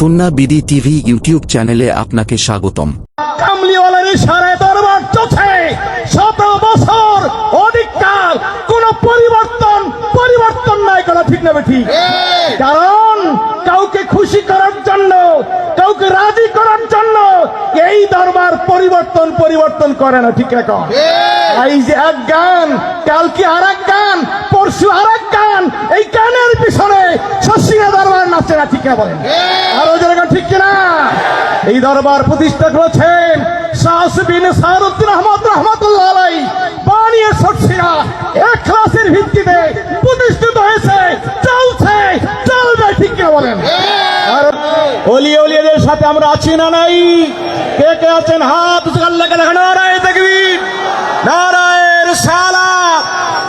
সুন্না BD TV YouTube চ্যানেলে আপনাকে স্বাগতম। কামলিওয়ালার ইশারায় দরবার চলছে। শত বছর অধিককাল কোন পরিবর্তন পরিবর্তন নাই করা ঠিক না ঠিক কারণ কাউকে খুশি করার জন্য, কাউকে রাজি করার জন্য এই দরবার পরিবর্তন পরিবর্তন করে না, ঠিক না কন? এই যে এক গান, কালকে আর এক গান, পরশু আর এক গান, এই গানের পিছনে শশিনা দরবার নাচে না, ঠিক না বলেন আরও যেরকম ঠিক কিনা এই দরবার প্রতিষ্ঠা করেছেন শাহসবিন সারুদ্দিন আহমদ রহমতুল্লাহ আলাই। বানিয়ে শশিনা এক ক্লাসের ভিত্তিতে প্রতিষ্ঠিত হয়েছে, চলছে, চলবে ঠিক কিনা বলেন। অলি অলিয়াদের সাথে আমরা আছি না নাই? কে কে আছেন? হাত লেখা লেখা নারায় দেখবি নারায়ের সালা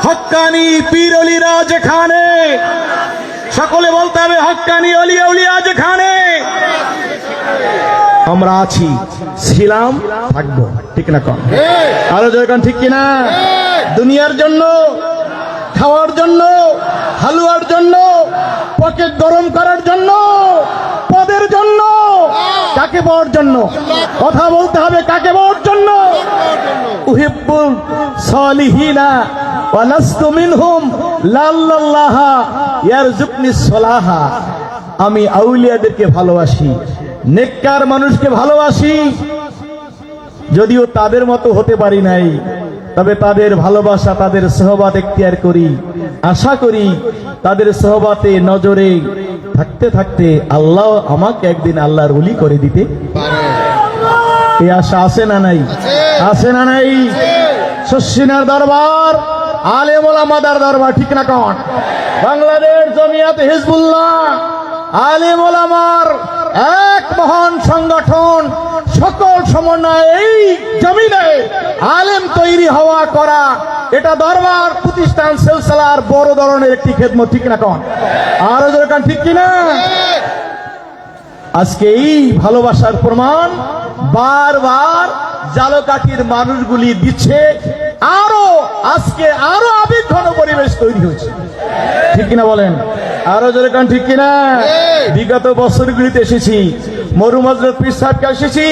হক্কানি পীর অলিরা যেখানে সকলে বলতে হবে হক্কানি অলি অলিয়া যেখানে আমরা আছি ছিলাম থাকব ঠিক না কম? আরও যখন ঠিক কিনা? দুনিয়ার জন্য খাওয়ার জন্য হালুয়ার জন্য পকেট গরম করার জন্য পদের জন্য কাকে পাওয়ার জন্য? কথা বলতে হবে কাকে পাওয়ার জন্য? উহিব্বুল সালিহিনা ওয়া লাস্তু মিনহুম লাল্লাল্লাহা ইয়ারযুকনি সলাহা। আমি আউলিয়াদেরকে ভালোবাসি। নেককার মানুষকে ভালোবাসি। যদিও তাদের মতো হতে পারি নাই তবে তাদের ভালোবাসা তাদের সহবাত এখতিয়ার করি। আশা করি তাদের সহবাতে নজরে থাকতে থাকতে আল্লাহ আমাকে একদিন আল্লাহর উলি করে দিতে এই আশা আছে না নাই? আছে। না নাই? শশিনার দরবার আলেম ওলামাদার দরবার ঠিক না কন? বাংলাদেশ জমিয়াত হিজবুল্লাহ আলেম ওলামার এক মহান সংগঠন, সকল সমন্বয় এই জমিনে আলেম তৈরি হওয়া করা, এটা দরবার প্রতিষ্ঠান সেলসালার বড় ধরনের একটি খেদমত, ঠিক না কন? আরও দরকার ঠিক কিনা? আজকে এই ভালোবাসার প্রমাণ বারবার জালকাঠির মানুষগুলি দিচ্ছে, আরও, আজকে আরও আবেগঘন পরিবেশ তৈরি হয়েছে। ঠিক কিনা বলেন? আরও জোরে কান ঠিক কিনা? বিগত বছরগুলিতে এসেছি মরু মজরত পীর সাহেবকে এসেছি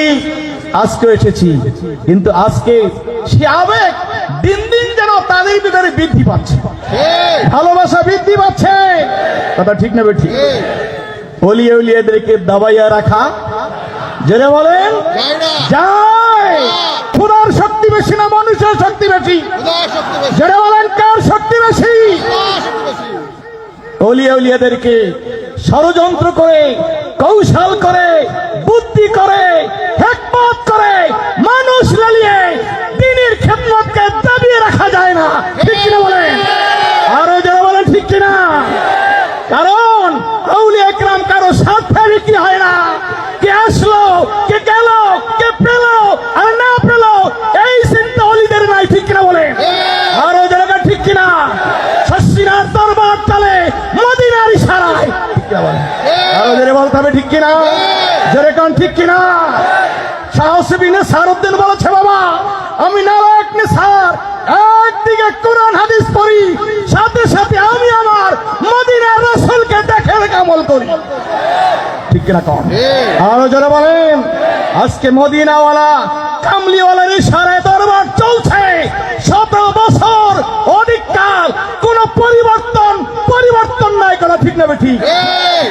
আজকে এসেছি। কিন্তু আজকে সে আবেগ দিন দিন যেন তাদের ভিতরে বৃদ্ধি পাচ্ছে। ভালোবাসা বৃদ্ধি পাচ্ছে। কথা ঠিক না ঠিক অলিয়ে উলিয়াদেরকে দাবাইয়া রাখা। জেনে বলেন। যায়। খুদার শক্তি বেশি না মানুষের শক্তি বেশি জেনে বলেন কার শক্তি বেশি অলিয়া উলিয়াদেরকে ষড়যন্ত্র করে, কৌশল করে, বুদ্ধি করে, হেকমত করে, মানুষ লালিয়ে দিনের খেদমতকে দাবিয়ে রাখা যায় না। ঠিক কিনা বলেন? আরও যারা বলেন, ঠিক কিনা? কারণ আউলিয়া একরাম কারও স্বার্থে বিক্রি হয় না। কে আসলো, কে গেল, কে পেল আর না পেল, এই চিন্তা অলিদের নাই, ঠিক কিনা বলে আরও জায়গা ঠিক কিনা? জোরে বলতে হবে ঠিক কিনা? জোরে কান ঠিক কিনা? সাহস বিনে সারুদ্দিন বলেছে, বাবা, আমি নারায়ক স্যার। একদিকে কোরআন, হাদিস পড়ি, সাথে সাথে আমি আমার মদিনার রসুলকে দেখে আমল করি। ঠিক কিনা কম আরও যারা বলেন, আজকে মদিনাওয়ালা, কামলিওয়ালার ইশারায় দরবার চলছে। শত বছর অধিককাল কোন পরিবর্তন পরিবর্তন নাই করা ঠিক না ঠিক।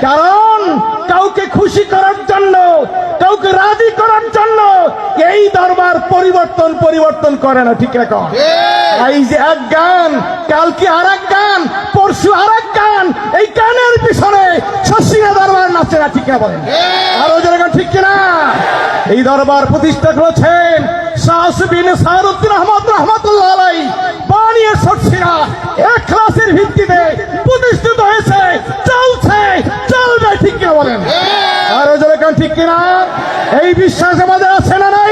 কারণ কাউকে খুশি করার জন্য কাউকে রাজি করার জন্য এই দরবার পরিবর্তন পরিবর্তন করে না ঠিক রকম এই যে এক গান কালকে আর এক গান পরশু আর এক গান এই গানের পিছনে শশিনা দরবার নাচে না ঠিক না বলেন আরও যেরকম ঠিক কিনা? এই দরবার প্রতিষ্ঠা করেছেন শাহসবিন সারুদ্দিন আহমদ রহমতুল্লাহ আলাই বানিয়ে শশিনা এক ক্লাসের ভিত্তিতে প্রতিষ্ঠিত হয়েছে চলছে চলবে ঠিক কিনা বলেন আরও যেরকম ঠিক কিনা? এই বিশ্বাস আমাদের আছে না নাই?